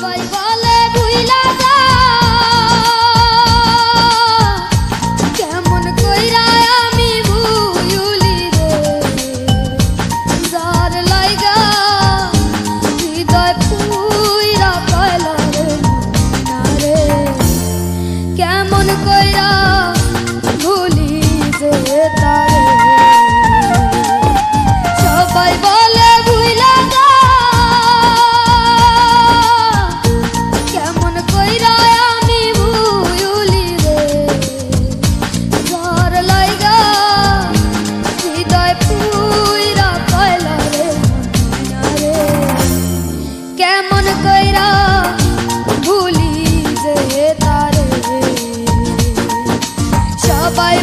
সবাই ভুলি যে তারে। সবাই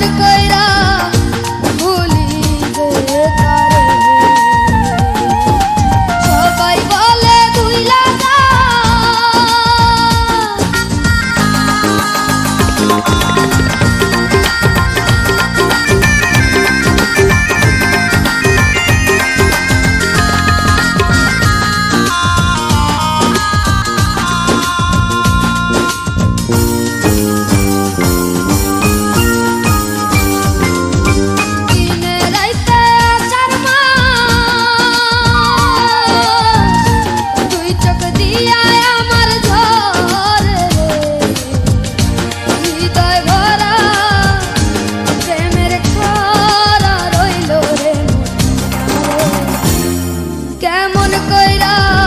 to যেমন কইরা